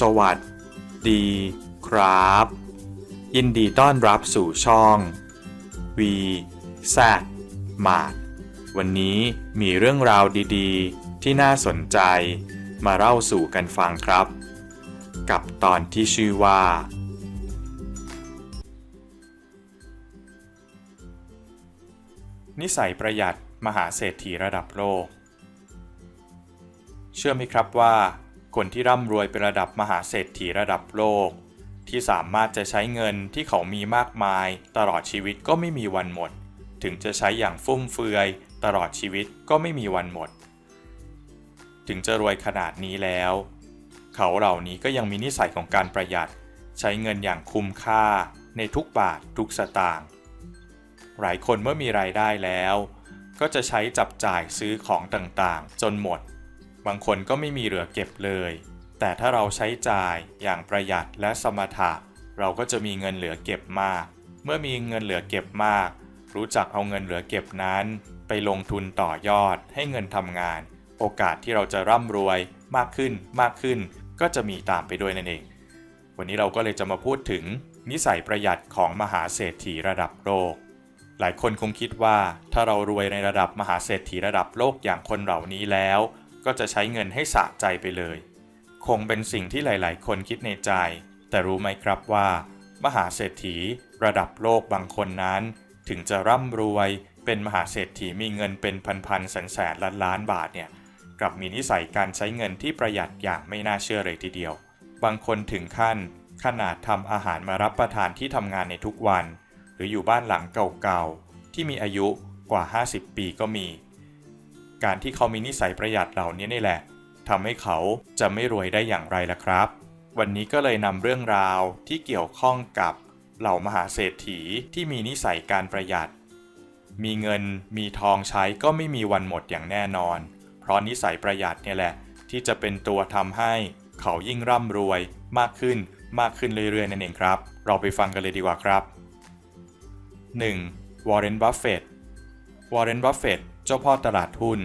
สวัสดีครับ ยินดีต้อนรับสู่ช่อง V Z มาดวันนี้มีเรื่องราวดีๆ ที่น่าสนใจมาเล่าสู่กันฟังครับ กับตอนที่ชื่อว่า นิสัยประหยัดมหาเศรษฐีระดับโลก เชื่อไหมครับว่า คนที่ร่ำรวยเป็นระดับมหาเศรษฐีระดับโลก ที่สามารถจะใช้เงินที่เขามีมากมาย ตลอดชีวิตก็ไม่มีวันหมด ถึงจะใช้อย่างฟุ่มเฟือย ตลอดชีวิตก็ไม่มีวันหมด ถึงจะรวยขนาดนี้แล้ว เขาเหล่านี้ก็ยังมีนิสัยของการประหยัด ใช้เงินอย่างคุ้มค่า ในทุกบาททุกสตางค์หลายคนเมื่อมีรายได้แล้ว ก็จะใช้จับจ่ายซื้อของต่างๆ จนหมด บางคนก็ไม่มีเหลือเก็บเลย แต่ถ้าเราใช้จ่ายอย่างประหยัดและสมถะ เราก็จะมีเงินเหลือเก็บมาก เมื่อมีเงินเหลือเก็บมาก รู้จักเอาเงินเหลือเก็บนั้น ไปลงทุนต่อยอดให้เงินทำงาน โอกาสที่เราจะร่ำรวยมากขึ้นมากขึ้น ก็จะมีตามไปด้วยนั่นเอง วันนี้เราก็เลยจะมาพูดถึงนิสัยประหยัดของมหาเศรษฐีระดับโลก หลายคนคงคิดว่าถ้าเรารวยในระดับมหาเศรษฐีระดับโลกอย่างคนเหล่านี้แล้ว ก็จะใช้เงินให้สะใจไปเลย คงเป็นสิ่งที่หลาย ๆ คนคิดในใจ แต่รู้ไหมครับว่า มหาเศรษฐีระดับโลกบางคนนั้น ถึงจะร่ำรวยเป็นมหาเศรษฐีมีเงินเป็นพันๆแสนแสนล้านล้านบาทเนี่ยกลับมีนิสัยการใช้เงินที่ประหยัดอย่างไม่น่าเชื่อเลยทีเดียว บางคนถึงขั้น ขนาดทำอาหารมารับประทานที่ทำงานในทุกวัน หรืออยู่บ้านหลังเก่าๆที่มีอายุกว่า 50 ปีก็มี การที่เขามีนิสัยประหยัดเหล่านี้นี่แหละทำให้เขาจะไม่รวยได้อย่างไรล่ะครับ วันนี้ก็เลยนำเรื่องราวที่เกี่ยวข้องกับเหล่ามหาเศรษฐีที่มีนิสัยการประหยัด มีเงินมีทองใช้ก็ไม่มีวันหมดอย่างแน่นอน เพราะนิสัยประหยัดเนี่ยแหละ ที่จะเป็นตัวทำให้เขายิ่งร่ำรวยมากขึ้นมากขึ้นเรื่อยๆนั่นเองครับ เราไปฟังกันเลยดีกว่าครับ 1. วอร์เรน บัฟเฟตวอร์เรน บัฟเฟตเจ้าพ่อตลาดหุ้น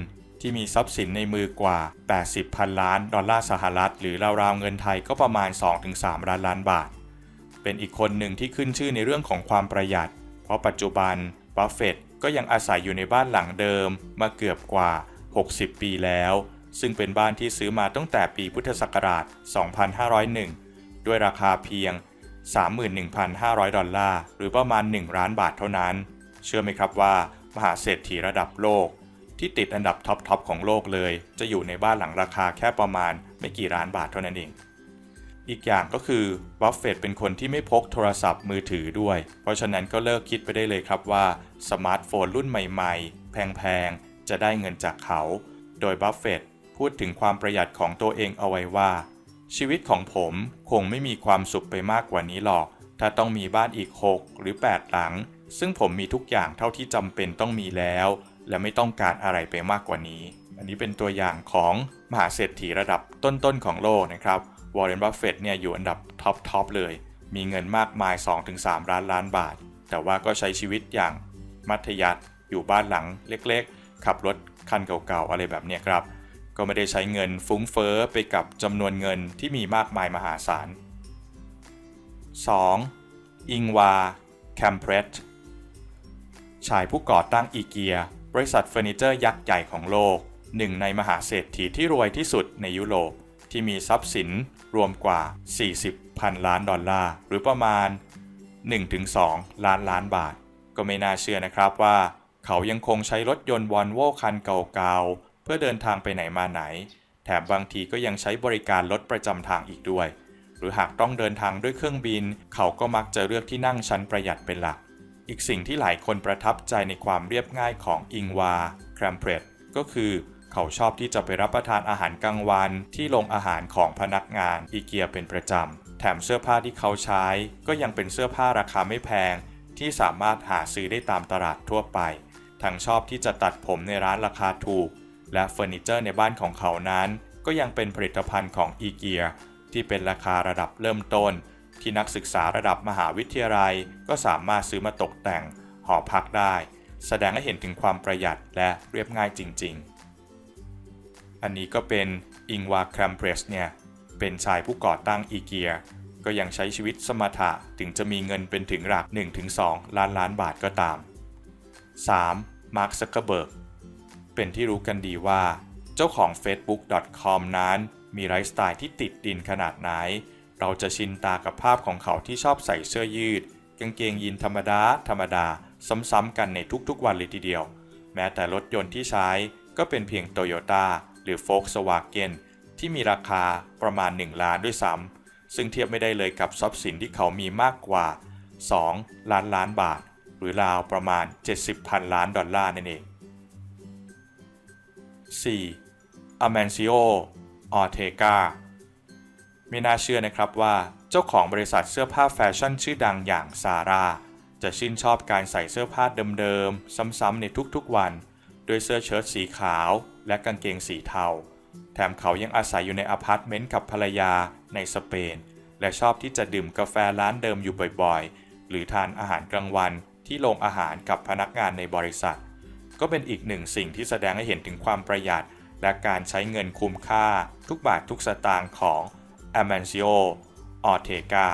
ที่มีทรัพย์สินในมือกว่า 80พันล้านดอลลาร์สหรัฐ หรือราวๆเงินไทยก็ประมาณ 2-3ล้านล้านบาท เป็นอีกคนหนึ่งที่ขึ้นชื่อในเรื่องของความประหยัด เพราะปัจจุบันบัฟเฟตก็ยังอาศัยอยู่ในบ้านหลังเดิมมาเกือบกว่า 60 ปีแล้ว ซึ่งเป็นบ้านที่ซื้อมาตั้งแต่ปีพุทธศักราช 2501 ด้วยราคาเพียง 31,500 ดอลลาร์ หรือประมาณ 1 ล้านบาทเท่านั้น เชื่อไหมครับว่า มหาเศรษฐีระดับโลก ที่ติดอันดับท็อปๆของโลกเลย จะอยู่ในบ้านหลังราคาแค่ประมาณไม่กี่ล้านบาทเท่านั้นเอง อีกอย่างก็คือบัฟเฟตเป็นคนที่ไม่พกโทรศัพท์มือถือด้วย เพราะฉะนั้นก็เลิกคิดไปได้เลยครับว่าสมาร์ทโฟนรุ่นใหม่ๆ แพงๆ จะได้เงินจากเขา โดยบัฟเฟตพูดถึงความประหยัดของตัวเองเอาไว้ว่า ชีวิตของผมคงไม่มีความสุขไปมากกว่านี้หรอก ถ้าต้องมีบ้านอีก 6 หรือ 8 หลัง ซึ่งผมมีทุกอย่างเท่าที่จำเป็นต้องมีแล้ว และไม่ต้องการอะไรไปมากกว่านี้ อันนี้เป็นตัวอย่างของมหาเศรษฐีระดับต้นๆของโลกนะครับ วอร์เรน บัฟเฟตเนี่ยอยู่อันดับท็อปทอปเลย มีเงินมากมาย 2-3 ล้านล้านบาท แต่ว่าก็ใช้ชีวิตอย่างมัธยัสถ์อยู่บ้านหลังเล็กๆ ขับรถคันเก่าๆ อะไรแบบเนี้ยครับ ก็ไม่ได้ใช้เงินฟุ้งเฟ้อไปกับจำนวนเงินที่มีมากมายมหาศาล 2. อิงวา แคมเพรตชายผู้ก่อตั้งอีเกีย บริษัทเฟอร์นิเจอร์ยักษ์ใหญ่ของโลก หนึ่งในมหาเศรษฐีที่รวยที่สุดในยุโรป ที่มีทรัพย์สินรวมกว่า 40พันล้านดอลลาร์ หรือประมาณ 1-2 ล้านล้านบาท ก็ไม่น่าเชื่อนะครับว่า เขายังคงใช้รถยนต์วอลโวคันเก่าๆ เพื่อเดินทางไปไหนมาไหน แถมบางทีก็ยังใช้บริการรถประจำทางอีกด้วย หรือหากต้องเดินทางด้วยเครื่องบิน เขาก็มักจะเลือกที่นั่งชั้นประหยัดเป็นหลัก อีกสิ่งที่หลายคนประทับใจในความเรียบง่ายของอิงวาแครมเพรตก็คือเขาชอบที่จะไปรับประทานอาหารกลางวันที่โรงอาหารของพนักงานอีเกียเป็นประจำ แถมเสื้อผ้าที่เขาใช้ ก็ยังเป็นเสื้อผ้าราคาไม่แพง ที่สามารถหาซื้อได้ตามตลาดทั่วไป ทั้งชอบที่จะตัดผมในร้านราคาถูก และเฟอร์นิเจอร์ในบ้านของเขานั้น ก็ยังเป็นผลิตภัณฑ์ของอีเกียที่เป็นราคาระดับเริ่มต้น ที่นักศึกษาระดับมหาวิทยาลัยก็สามารถซื้อมาตกแต่งหอพักได้ แสดงให้เห็นถึงความประหยัดและเรียบง่ายจริง ๆ อันนี้ก็เป็นอิงวาแครมเพรสเนี่ยเป็นชายผู้ก่อตั้งอีเกียก็ยังใช้ชีวิตสมถะถึงจะมีเงินเป็นถึงหลัก 1-2 ล้านล้านบาทก็ตาม 3. มาร์คซักเกอร์เบิร์กเป็นที่รู้กันดีว่า เจ้าของ Facebook.com นั้นมีไลฟ์สไตล์ที่ติดดินขนาดไหน เราจะชินตากับภาพของเขาที่ชอบใส่เสื้อยืด กางเกงยีนธรรมดา ธรรมดา ซ้ำๆกันในทุกๆวันเลยทีเดียว แม้แต่รถยนต์ที่ใช้ก็เป็นเพียงโตโยต้าหรือ Volkswagen ที่มีราคาประมาณ 1 ล้านด้วยซ้ำซึ่งเทียบไม่ได้เลยกับทรัพย์สินที่เขามีมากกว่า 2 ล้านล้านบาท หรือราวประมาณ 70พันล้านดอลลาร์นั่นเอง 4. a m a n c i o Ortega ไม่น่าเชื่อนะครับว่าเจ้าของบริษัทเสื้อผ้าแฟชั่นชื่อดังอย่างซาร่าจะชื่นชอบการใส่เสื้อผ้าเดิมๆ ซ้ำๆในทุกๆวัน ด้วยเสื้อเชิ้ตสีขาว และกางเกงสีเทา แถมเขายังอาศัยอยู่ในอพาร์ตเมนต์กับภรรยาในสเปน และชอบที่จะดื่มกาแฟร้านเดิมอยู่บ่อยๆ หรือทานอาหารกลางวันที่โรงอาหารกับพนักงานในบริษัท ก็เป็นอีกหนึ่งสิ่งที่แสดงให้เห็นถึงความประหยัด และการใช้เงินคุ้มค่าทุกบาททุกสตางค์ของ a m a n c i o Ortega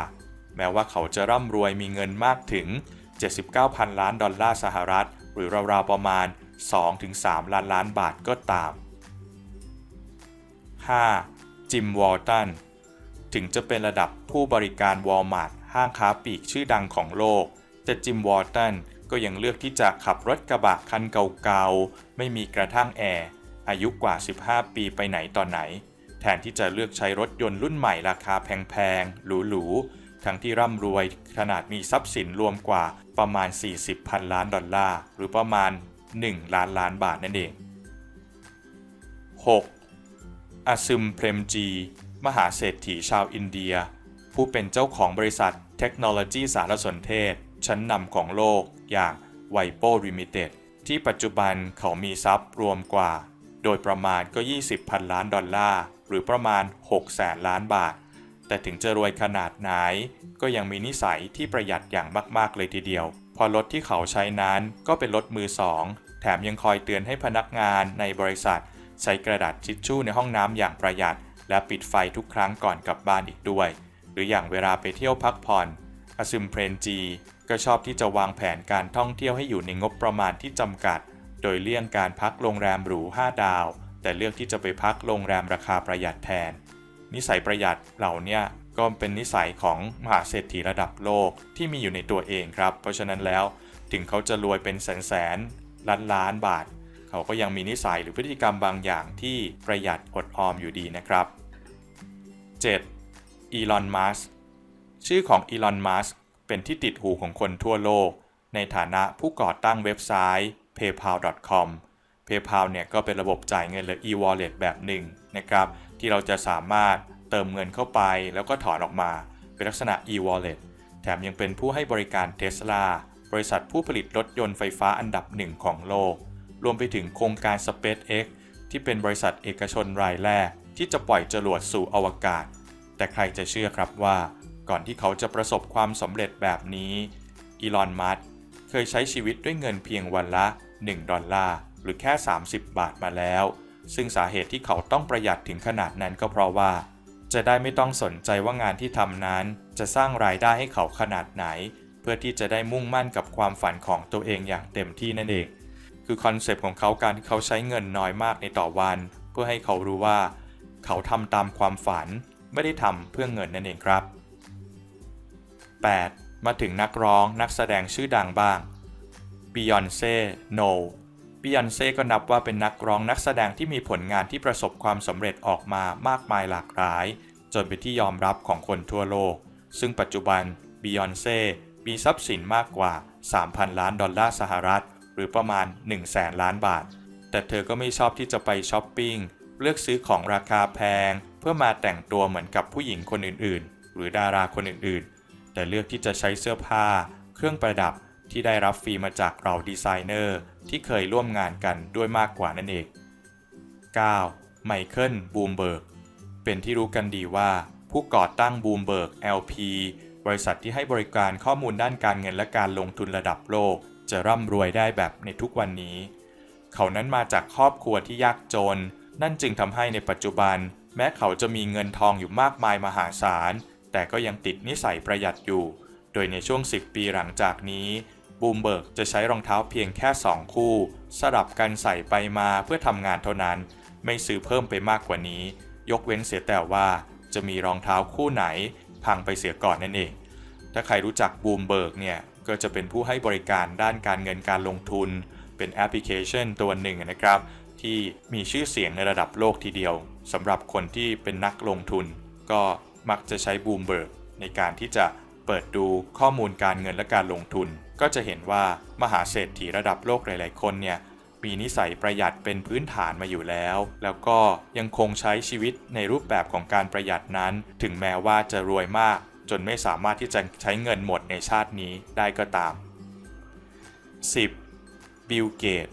แม้ว่าเขาจะร่ำรวยมีเงินมากถึง 79,000 ล้านดอลลาร์สหรัฐ หรือราวๆประมาณ 2-3 ล้านล้านบาทก็ตาม 5. จิม วอลตัน ถึงจะเป็นระดับผู้บริการวอลมาร์ทห้างค้าปลีกชื่อดังของโลก แต่จิม วอลตันก็ยังเลือกที่จะขับรถกระบะคันเก่าๆ ไม่มีกระทั่งแอร์ อายุกว่า 15 ปีไปไหนตอนไหน แทนที่จะเลือกใช้รถยนต์รุ่นใหม่ราคาแพงๆ หรูๆ ทั้งที่ร่ำรวยขนาดมีทรัพย์สินรวมกว่าประมาณ 40พันล้านดอลลาร์ หรือประมาณ 1 ล้านล้านบาทนั่นเอง 6. อาซึมเพรมจี มหาเศรษฐีชาวอินเดีย ผู้เป็นเจ้าของบริษัทเทคโนโลยีสารสนเทศ ชั้นนำของโลกอย่างไวโปริมิเต็ดที่ปัจจุบันเขามีทรัพย์รวมกว่า โดยประมาณก็ 20พันล้านดอลลาร์ หรือประมาณ 6 แสนล้านบาท แต่ถึงจะรวยขนาดไหน ก็ยังมีนิสัยที่ประหยัดอย่างมาก ๆ เลยทีเดียว พอรถที่เขาใช้นั้นก็เป็นรถมือสองแถมยังคอยเตือนให้พนักงานในบริษัท ใช้กระดาษทิชชู่ในห้องน้ำอย่างประหยัด และปิดไฟทุกครั้งก่อนกลับบ้านอีกด้วย หรืออย่างเวลาไปเที่ยวพักผ่อนอซึมเพรนจีก็ชอบที่จะวางแผนการท่องเที่ยวให้อยู่ในงบประมาณที่จำกัด โดยเลี่ยงการพักโรงแรมหรู 5 ดาว แต่เลือกที่จะไปพักโรงแรมราคาประหยัดแทน นิสัยประหยัดเหล่านี้ก็เป็นนิสัยของมหาเศรษฐีระดับโลกที่มีอยู่ในตัวเองครับ เพราะฉะนั้นแล้วถึงเขาจะรวยเป็นแสนแสนล้านล้านบาท เขาก็ยังมีนิสัยหรือพฤติกรรมบางอย่างที่ประหยัดอดออมอยู่ดีนะครับ 7. อีลอน มัสชื่อของอีลอน มัสเป็นที่ติดหูของคนทั่วโลก ในฐานะผู้ก่อตั้งเว็บไซต์ paypal.com PayPal เนี่ยก็เป็นระบบจ่ายเงินหรือ e-wallet แบบหนึ่งนะครับที่เราจะสามารถเติมเงินเข้าไปแล้วก็ถอนออกมาเป็นลักษณะ e-wallet แถมยังเป็นผู้ให้บริการ Tesla บริษัทผู้ผลิตรถยนต์ไฟฟ้าอันดับหนึ่งของโลก รวมไปถึงโครงการ SpaceX ที่เป็นบริษัทเอกชนรายแรก ที่จะปล่อยจรวดสู่อวกาศ แต่ใครจะเชื่อครับว่า ก่อนที่เขาจะประสบความสำเร็จแบบนี้อีลอน มัสก์เคยใช้ชีวิตด้วยเงินเพียงวันละ 1 ดอลลาร์ หรือแค่ 30 บาทมาแล้ว ซึ่งสาเหตุที่เขาต้องประหยัดถึงขนาดนั้นก็เพราะว่า จะได้ไม่ต้องสนใจว่างานที่ทำนั้น จะสร้างรายได้ให้เขาขนาดไหน เพื่อที่จะได้มุ่งมั่นกับความฝันของตัวเองอย่างเต็มที่นั่นเอง คือคอนเซปต์ของเขาการที่เขาใช้เงินน้อยมากในต่อวัน เพื่อให้เขารู้ว่า เขาทำตามความฝัน ไม่ได้ทำเพื่อเงินนั่นเองครับ 8. มาถึงนักร้องนักแสดงชื่อดังบ้างบิยอนเซ่โน บิยอนเซ่ก็นับว่าเป็นนักร้องนักแสดงที่มีผลงานที่ประสบความสำเร็จออกมามากมายหลากหลาย จนเป็นที่ยอมรับของคนทั่วโลก ซึ่งปัจจุบันบิยอนเซ่มีทรัพย์สินมากกว่า 3,000 ล้านดอลลาร์สหรัฐ หรือประมาณ 1 0 0 0 0แสนล้านบาท แต่เธอก็ไม่ชอบที่จะไปช้อปปิ้ง เลือกซื้อของราคาแพง เพื่อมาแต่งตัวเหมือนกับผู้หญิงคนอื่นๆ หรือดาราคนอื่นๆ แต่เลือกที่จะใช้เสื้อผ้า เครื่องประดับ ที่ได้รับฟรีมาจากเราดีไซเนอร์ที่เคยร่วมงานกันด้วยมากกว่านั่นเอง 9. ไมเคิลบูมเบิร์กเป็นที่รู้กันดีว่า ผู้ก่อตั้งบูมเบิร์ก LP บริษัทที่ให้บริการข้อมูลด้านการเงินและการลงทุนระดับโลก จะร่ำรวยได้แบบในทุกวันนี้ เขานั้นมาจากครอบครัวที่ยากจน นั่นจึงทำให้ในปัจจุบัน แม้เขาจะมีเงินทองอยู่มากมายมหาศาล แต่ก็ยังติดนิสัยประหยัดอยู่ โดยในช่วง 10 ปีหลังจากนี้ บูมเบิร์กจะใช้รองเท้าเพียงแค่ 2 คู่ สลับกันใส่ไปมาเพื่อทำงานเท่านั้น ไม่ซื้อเพิ่มไปมากกว่านี้ ยกเว้นเสียแต่ว่าจะมีรองเท้าคู่ไหน พังไปเสียก่อนนั่นเอง ถ้าใครรู้จักบูมเบิร์กเนี่ย ก็จะเป็นผู้ให้บริการด้านการเงินการลงทุน เป็นแอปพลิเคชันตัวหนึ่งนะครับ ที่มีชื่อเสียงในระดับโลกทีเดียวสำหรับคนที่เป็นนักลงทุน ก็มักจะใช้บูมเบิร์กในการที่จะเปิดดูข้อมูลการเงินและการลงทุน ก็จะเห็นว่ามหาเศรษฐีระดับโลกหลาย ๆ คนเนี่ยมีนิสัยประหยัดเป็นพื้นฐานมาอยู่แล้ว แล้วก็ยังคงใช้ชีวิตในรูปแบบของการประหยัดนั้น ถึงแม้ว่าจะรวยมาก จนไม่สามารถที่จะใช้เงินหมดในชาตินี้ได้ก็ตาม 10. บิลเกต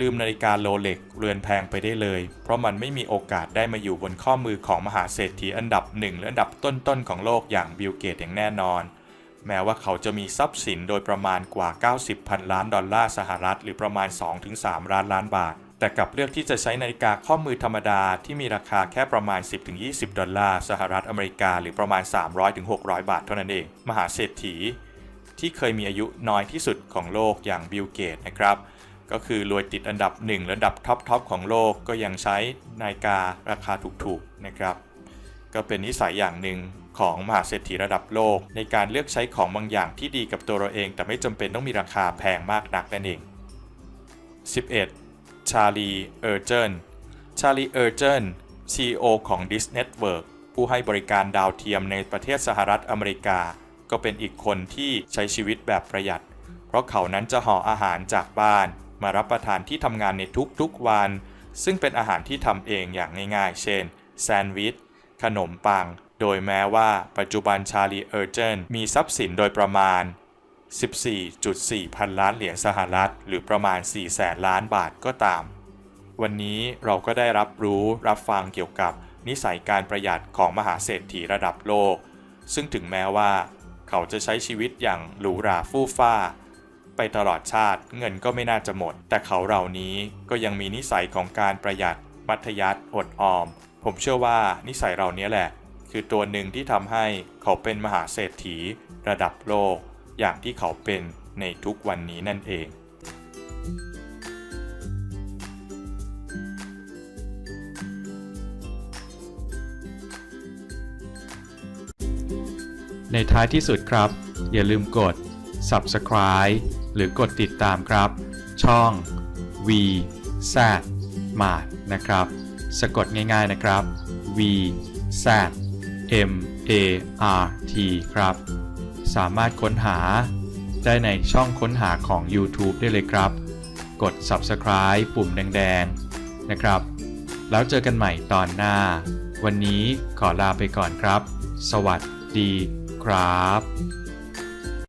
ลืมนาฬิกาโรเล็กเรือนแพงไปได้เลย เพราะมันไม่มีโอกาสได้มาอยู่บนข้อมือของมหาเศรษฐีอันดับหนึ่งและอันดับต้นๆของโลกอย่างบิลเกตอย่างแน่นอน แม้ว่าเขาจะมีทรัพย์สินโดยประมาณกว่า 90พันล้านดอลลาร์สหรัฐ หรือประมาณ 2-3 ล้านล้านบาท แต่กลับเลือกที่จะใช้นาฬิกาข้อมือธรรมดาที่มีราคาแค่ประมาณ 10-20 ดอลลาร์สหรัฐอเมริกา หรือประมาณ 300-600 บาทเท่านั้นเอง มหาเศรษฐี ที่เคยมีอายุน้อยที่สุดของโลกอย่างบิลเกตนะครับ ก็คือรวยติดอันดับ1และดับท็อปทอปของโลกก็ยังใช้นาฬิการาคาถูกๆนะครับ ก็เป็นนิสัยอย่างหนึ่ง ของมหาเศรษฐีระดับโลก ในการเลือกใช้ของบางอย่างที่ดีกับตัวเราเอง แต่ไม่จำเป็นต้องมีราคาแพงมากนักนั่นเอง 11. ชาลีเออร์เจนชาลีเออร์เจน CEO ของ Dis Network ผู้ให้บริการดาวเทียมในประเทศสหรัฐอเมริกา ก็เป็นอีกคนที่ใช้ชีวิตแบบประหยัด เพราะเขานั้นจะห่ออาหารจากบ้าน มารับประทานที่ทำงานในทุกๆวัน ซึ่งเป็นอาหารที่ทำเองอย่างง่ายๆ เช่น แซนด์วิช ขนมปัง โดยแม้ว่าปัจจุบันชาลีเออร์เจนมีทรัพย์สินโดยประมาณ 14.4 พันล้านเหรียญสหรัฐ หรือประมาณ 4 แสนล้านบาทก็ตาม วันนี้เราก็ได้รับรู้รับฟังเกี่ยวกับนิสัยการประหยัดของมหาเศรษฐีระดับโลก ซึ่งถึงแม้ว่า เขาจะใช้ชีวิตอย่างหรูหราฟู่ฟ้า ไปตลอดชาติเงินก็ไม่น่าจะหมด แต่เขาเหล่านี้ก็ยังมีนิสัยของการประหยัดมัธยัติอดออม ผมเชื่อว่านิสัยเหล่านี้แหละ คือตัวหนึ่งที่ทำให้เขาเป็นมหาเศรษฐีระดับโลก อย่างที่เขาเป็นในทุกวันนี้นั่นเอง ในท้ายที่สุดครับ อย่าลืมกด subscribe หรือกดติดตามครับ ช่อง V Z Mart นะครับ สะกดง่ายๆนะครับ V Z M A R T ครับ สามารถค้นหาได้ในช่องค้นหาของ YouTube ได้เลยครับ กด subscribe ปุ่มแดงๆ นะครับ แล้วเจอกันใหม่ตอนหน้า วันนี้ขอลาไปก่อนครับ สวัสดีครับ